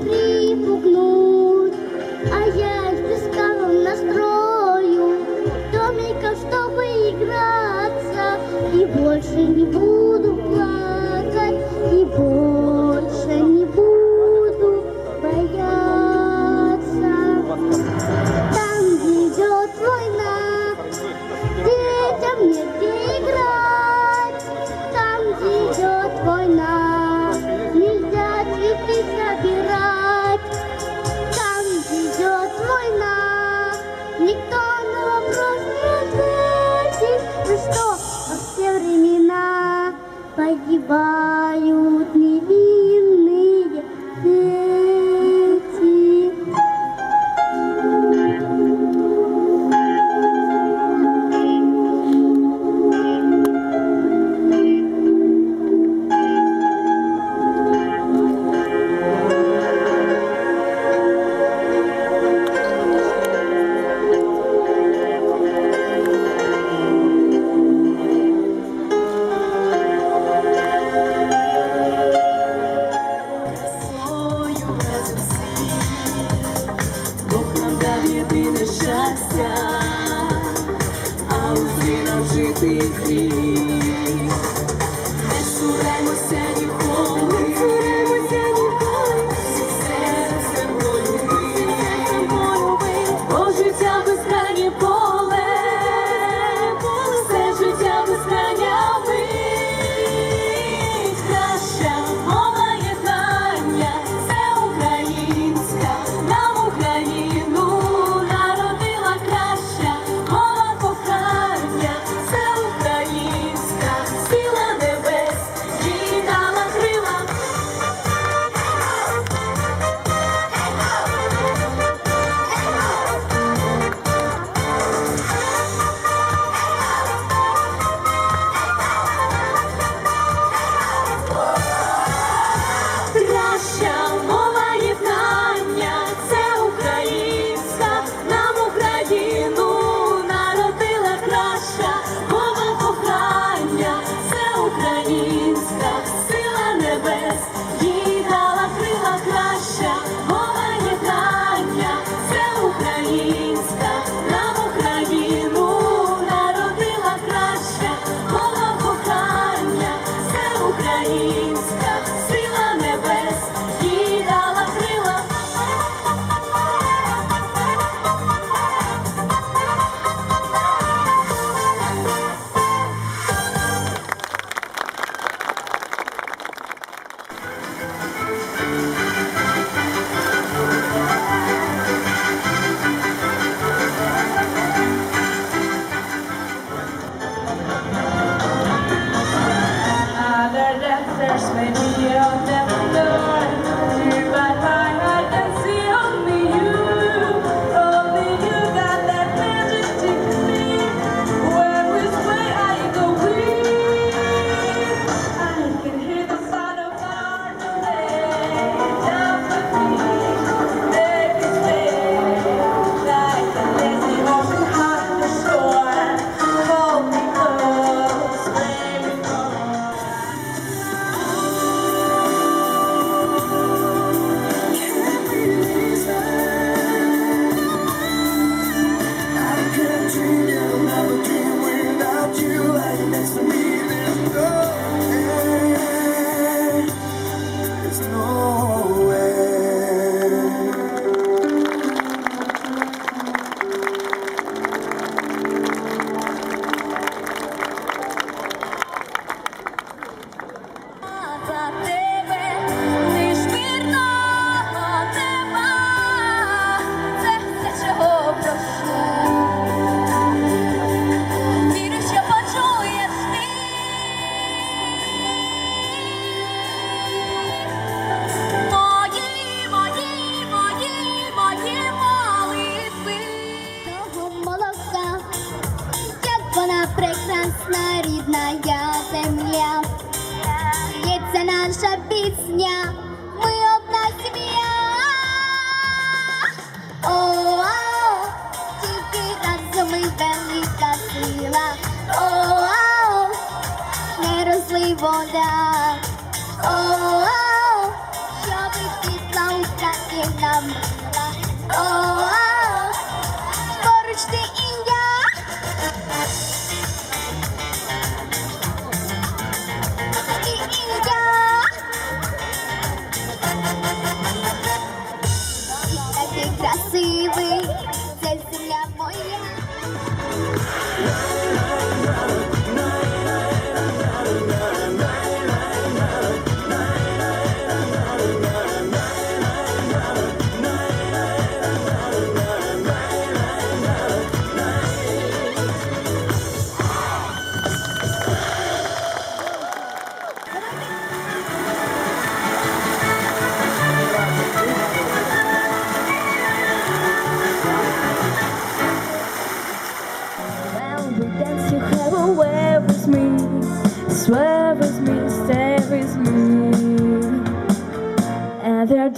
припугнуть, а я их бескалом настрою, домиком, чтобы играться, и больше не буду.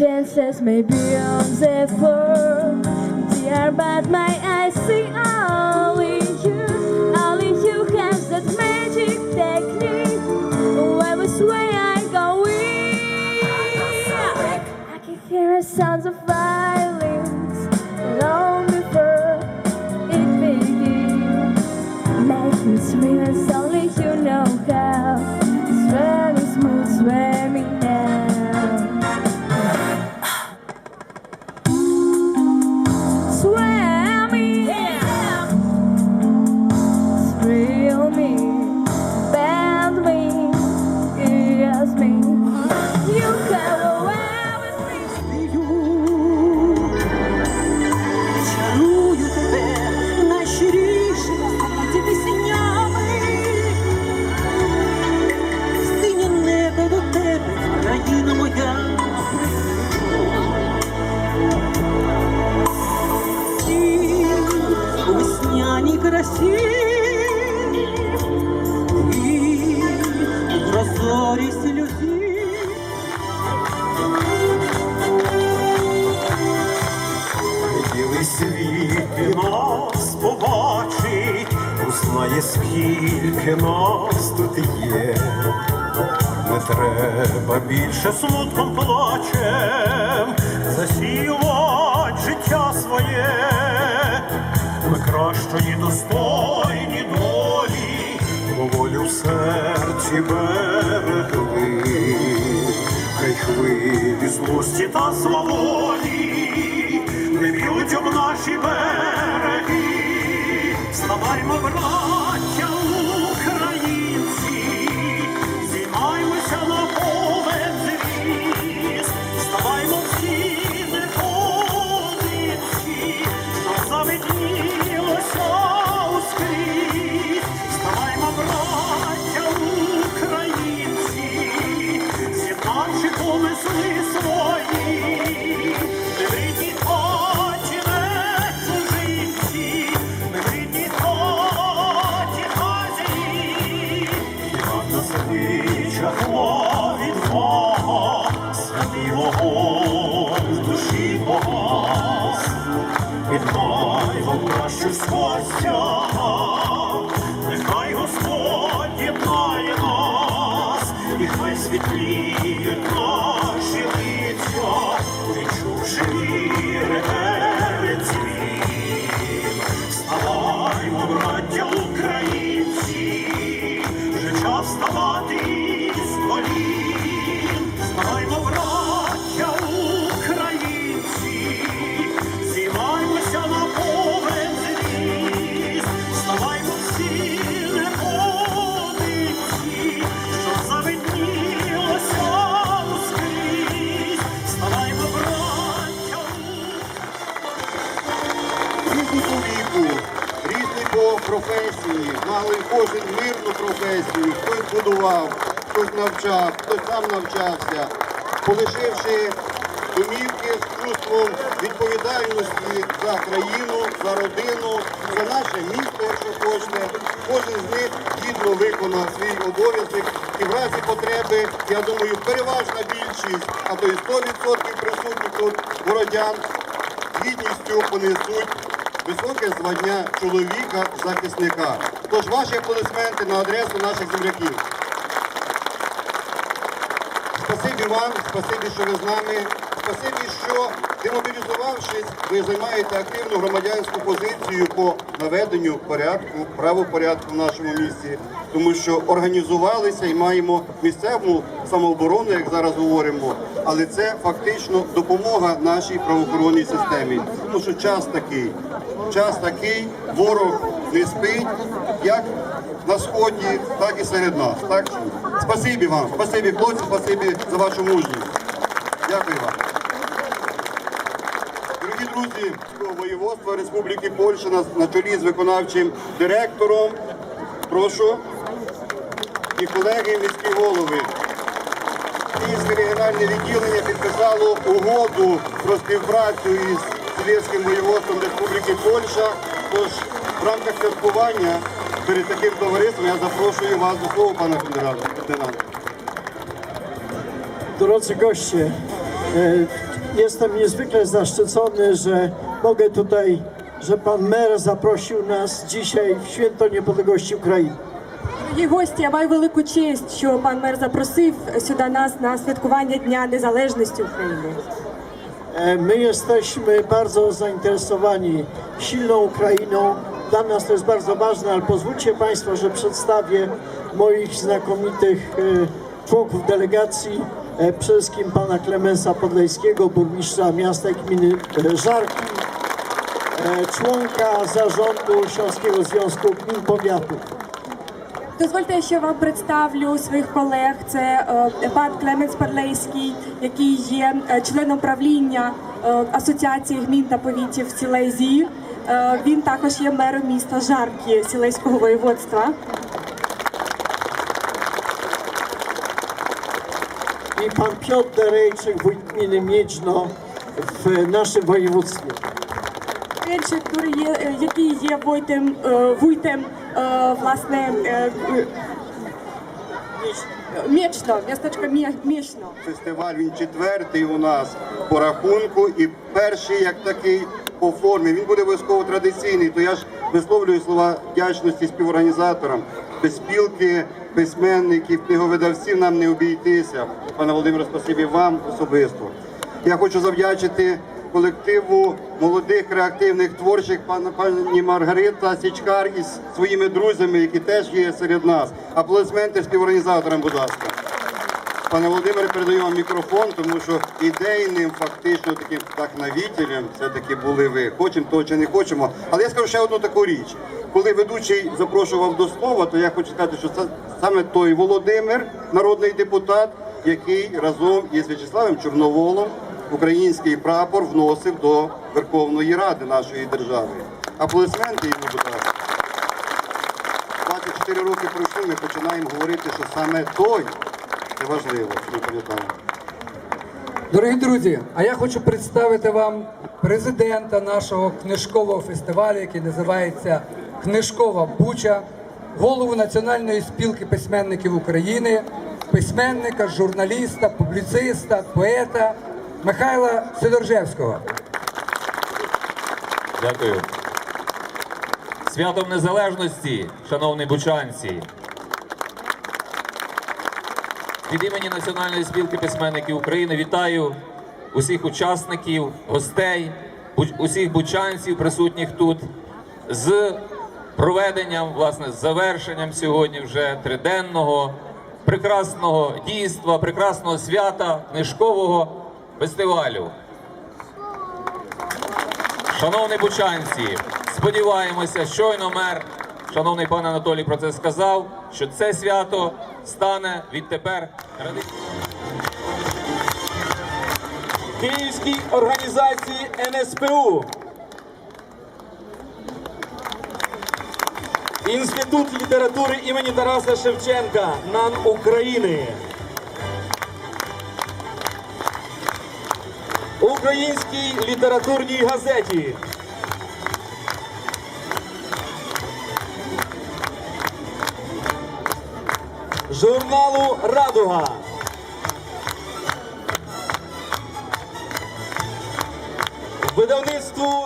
Other dances may be on the floor, dear, but my eyes see only you. Only you have that magic technique. When we sway, I go weak. I can hear the sounds of violins хвилі злості та свободі не б'ють об наші береги. Ставаймо, браття Віддай вам кращу кожен мирну професію, хтось будував, хтось навчав, хтось сам навчався, полишивши домівки з чувством відповідальності за країну, за родину, за наше місто, якщо хочете. Кожен з них гідно виконав свій обов'язок і в разі потреби, я думаю, переважна більшість, а то і 100% присутніх тут городян гідністю понесуть високе звання чоловіка-захисника. Тож ваші аплодисменти на адресу наших земляків. Спасибі вам, спасибі, що ви з нами. Спасибі, що демобілізувавшись, ви займаєте активну громадянську позицію по наведенню порядку, правопорядку в нашому місті, тому що організувалися і маємо місцеву самооборону, як зараз говоримо, але це фактично допомога нашій правоохоронній системі. Тому що час такий, час такий, ворог не спить, як на сході, так і серед нас. Так спасибі вам, спасибі хлопці, спасибі за вашу мужність. Дякую вам. Дорогі друзі, воєводства Республіки Польща на чолі з виконавчим директором. Прошу. І колеги міські голови. Київське регіональне відділення підписало угоду про співпрацю із Сілецьким воєводством Республіки Польща. Тож в рамках святкування перед таким tовариством я zapрошую вас до слова, пане лейтенант. Drodzy goście, e, jestem niezwykle zaszczycony, że mogę tutaj, że pan mer zaprosił nas dzisiaj w Święto Niepodległości Ukrainy. Дорогі гості, я маю велику честь, що пан мер запросив сюди нас на святкування Дня Незалежності України. E, My jesteśmy bardzo zainteresowani silną Ukrainą. Dla nas to jest bardzo ważne, ale pozwólcie Państwo, że przedstawię moich znakomitych e, członków delegacji. E, Przede wszystkim pana Klemensa Podlejskiego, burmistrza miasta i gminy e, Żarki, e, członka zarządu Śląskiego Związku Gmin Powiatów. Дозвольте, що вам представлю своїх колег. Це е, пан Клеменс Парлейський, який є е, членом правління е, Асоціації гмін та повітів Сілезії. Він також є мером міста Жарки Сілезького воєводства. Pan Piotr Derejczyk, wójt gminy Miedźno w naszym województwie. Інший, який є, е, войтем, е, вуйтем, е, власне, е, містечко Мєчно. Фестиваль він четвертий у нас по рахунку і перший як такий по формі. Він буде обов'язково традиційний. То я ж висловлюю слова вдячності співорганізаторам. Без спілки письменників, книговидавців нам не обійтися. Пане Володимире, спасибі вам особисто. Я хочу завдячити колективу молодих креативних творчих пані Маргарита Січкар із своїми друзями, які теж є серед нас. Аплодисменти співорганізаторам, будь ласка. Пане Володимире, передаю вам мікрофон, тому що ідейним, фактично таким вдохновителем все-таки були ви. Хочемо того чи не хочемо. Але я скажу ще одну таку річ. Коли ведучий запрошував до слова, то я хочу сказати, що це саме той Володимир, народний депутат, який разом із В'ячеславом Чорноволом український прапор вносив до Верховної Ради нашої держави. Аплодисменти йому, будь ласка. 24 роки пройшли, ми починаємо говорити, що саме той це важливо, ми пам'ятаємо. Дорогі друзі, а я хочу представити вам президента нашого книжкового фестивалю, який називається Книжкова Буча, голову Національної спілки письменників України, письменника, журналіста, публіциста, поета Михайла Сидоржевського. Дякую. Святом Незалежності, шановні бучанці. Від імені Національної спілки письменників України вітаю усіх учасників, гостей, усіх бучанців, присутніх тут, з проведенням, власне, з завершенням сьогодні вже триденного прекрасного дійства, прекрасного свята книжкового фестивалю. Шановні бучанці, сподіваємося, щойно мер, шановний пан Анатолій про це сказав, що це свято стане відтепер. Київській організації НСПУ. Інститут літератури імені Тараса Шевченка НАН України. Українській літературній газеті. Журналу Радуга. Видавництву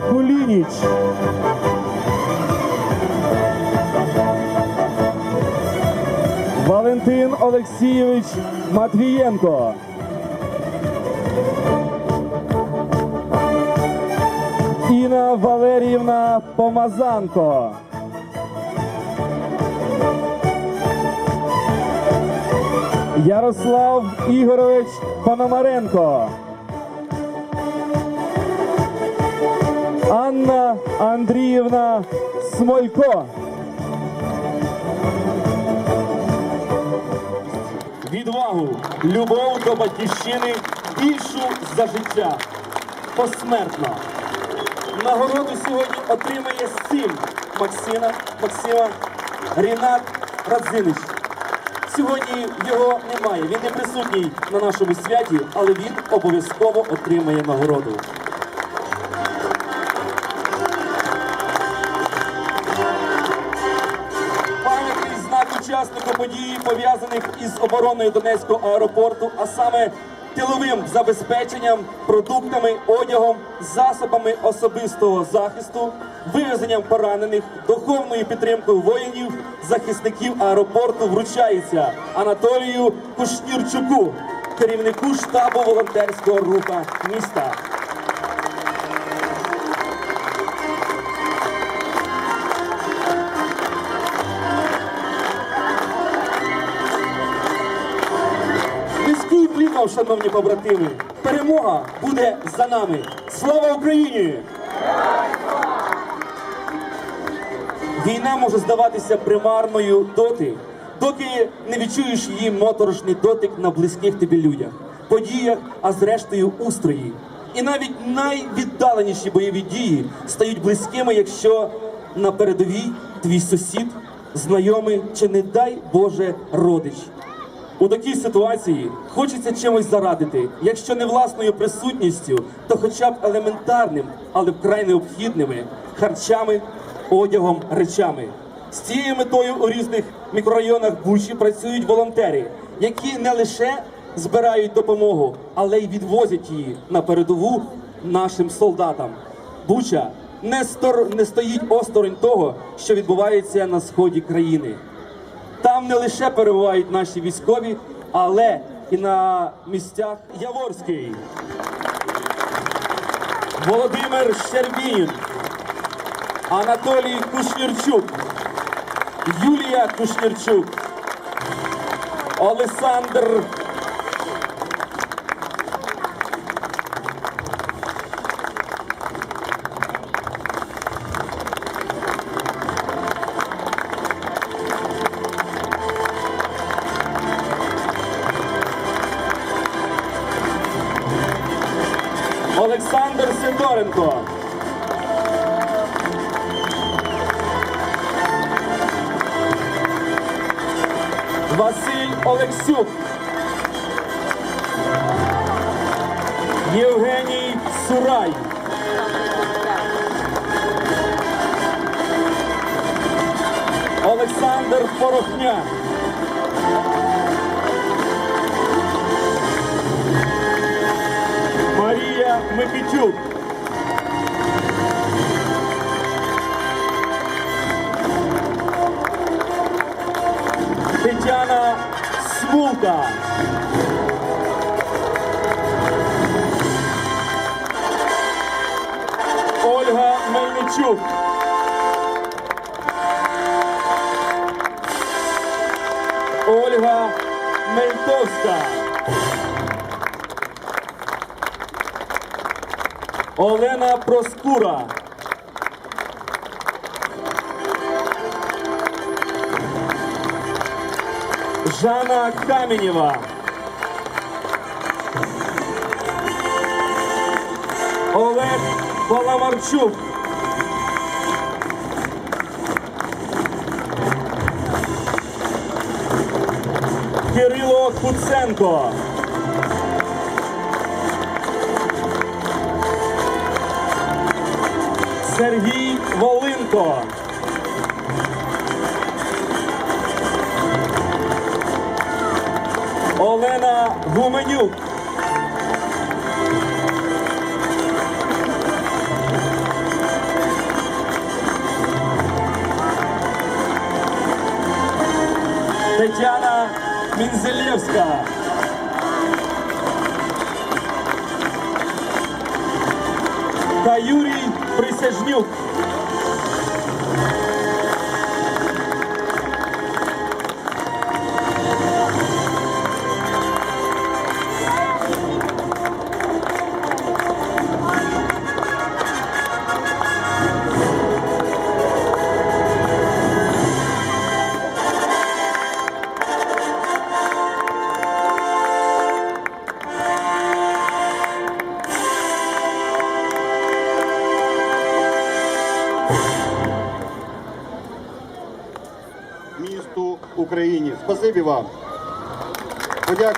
Кулініч. Валентин Олексійович Матвієнко. Інна Валеріївна Помазанко. Ярослав Ігорович Пономаренко. Андріївна Смолько. Відвагу, любов до батьківщини більшу за життя. Посмертно. Нагороду сьогодні отримає син Максима, Максима Рінат Радзинич. Сьогодні його немає, він не присутній на нашому святі, але він обов'язково отримає нагороду. Події, пов'язаних із обороною Донецького аеропорту, а саме тиловим забезпеченням, продуктами, одягом, засобами особистого захисту, вивезенням поранених, духовною підтримкою воїнів, захисників аеропорту вручається Анатолію Кушнірчуку, керівнику штабу волонтерського руху міста. Низький шановні побратими. Перемога буде за нами. Слава Україні! Війна може здаватися примарною доти, доки не відчуєш її моторошний дотик на близьких тобі людях, подіях, а зрештою устрої. І навіть найвіддаленіші бойові дії стають близькими, якщо на передовій твій сусід, знайомий чи не дай Боже родич. У такій ситуації хочеться чимось зарадити, якщо не власною присутністю, то хоча б елементарним, але вкрай необхідними харчами, одягом, речами. З цією метою у різних мікрорайонах Бучі працюють волонтери, які не лише збирають допомогу, але й відвозять її на передову нашим солдатам. Буча не, стор... не стоїть осторонь того, що відбувається на сході країни. Там не лише перебувають наші військові, але і на місцях Яворський, Володимир Щербін, Анатолій Кушнірчук, Юлія Кушнірчук, Олександр. Сурай. Олександр Порохня. Марія Микитюк. Тетяна Смулка. Мельничук. Ольга Мельтовська. Олена Проскура. Жанна Каменєва. Олег Паламарчук. Кирило Куценко. Сергій Волинко. Олена Гуменюк. Тетяна Мінзелєвська. Та Юрій Присяжнюк. Спасибі вам.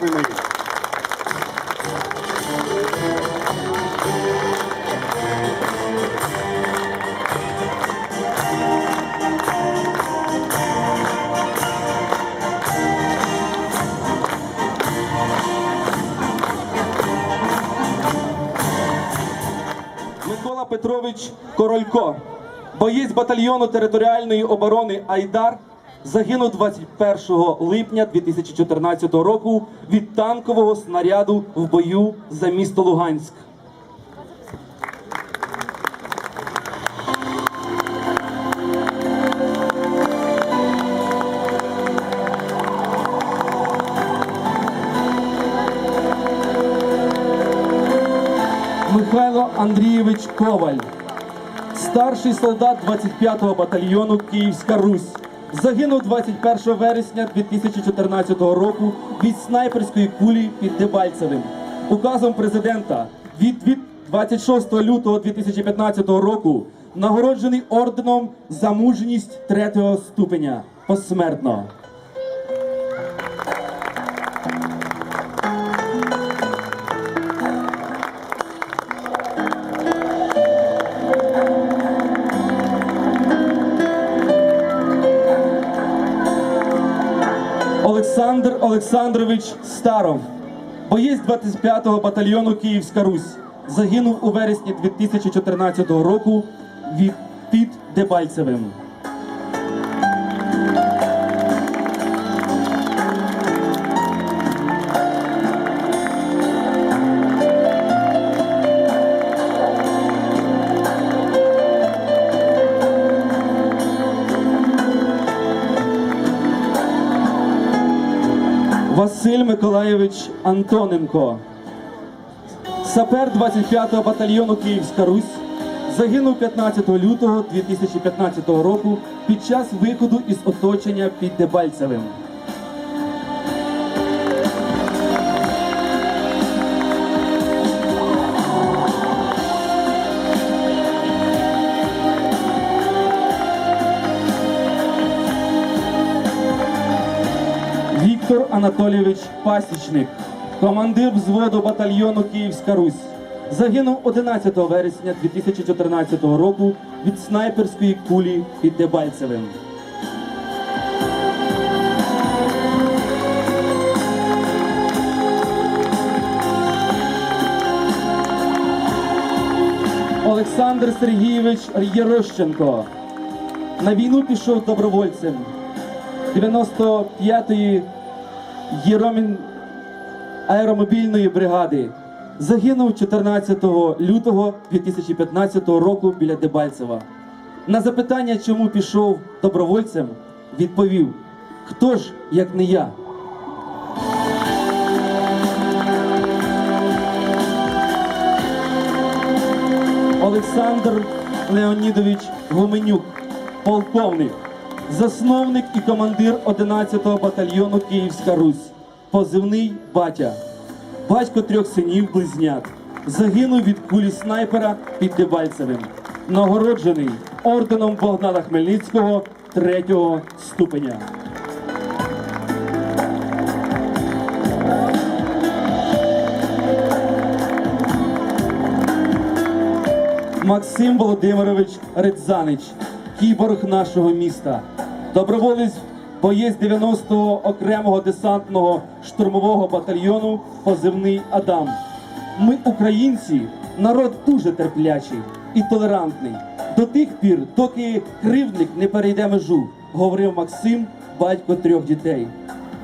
Їм. Микола Петрович Королько, боєць батальйону територіальної оборони Айдар, загинув 21 липня 2014 року від танкового снаряду в бою за місто Луганськ. Михайло Андрійович Коваль, старший солдат 25-го батальйону Київська Русь. Загинув 21 вересня 2014 року від снайперської кулі під Дебальцевим. Указом президента від від 26 лютого 2015 року нагороджений орденом за мужність третього ступеня посмертно. Олександрович Старов, боєць 25-го батальйону Київська Русь, загинув у вересні 2014 року від під Дебальцевим. Василь Миколаєвич Антоненко, сапер 25-го батальйону Київська Русь, загинув 15 лютого 2015 року під час виходу із оточення під Дебальцевим. Анатолійович Пасічник, командир взводу батальйону Київська Русь, загинув 11 вересня 2014 року від снайперської кулі під Дебальцевим. Олександр Сергійович Єрощенко на війну пішов добровольцем. 95-ї Єромін аеромобільної бригади. Загинув 14 лютого 2015 року біля Дебальцева. На запитання, чому пішов добровольцем, відповів: Хто ж, як не я? Олександр Леонідович Гуменюк, полковник, засновник і командир 11-го батальйону Київська Русь, позивний батя, батько трьох синів близнят, загинув від кулі снайпера під Дебальцевим, нагороджений орденом Богдана Хмельницького третього ступеня. Максим Володимирович Редзанич, кіборг нашого міста, доброволець, боєць 90-го окремого десантного штурмового батальйону позивний Адам. Ми, українці, народ дуже терплячий і толерантний. До тих пір, доки кривдник не перейде межу, говорив Максим, батько трьох дітей.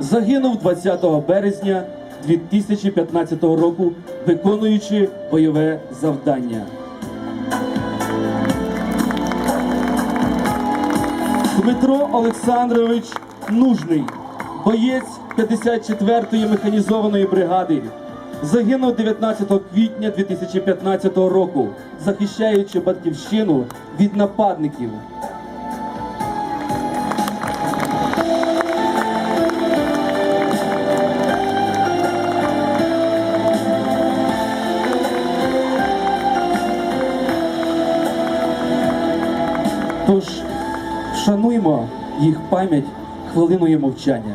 Загинув 20 березня 2015 року, виконуючи бойове завдання. Дмитро Олександрович Нужний, боєць 54-ї механізованої бригади, загинув 19 квітня 2015 року, захищаючи батьківщину від нападників. Їх пам'ять хвилиною мовчання.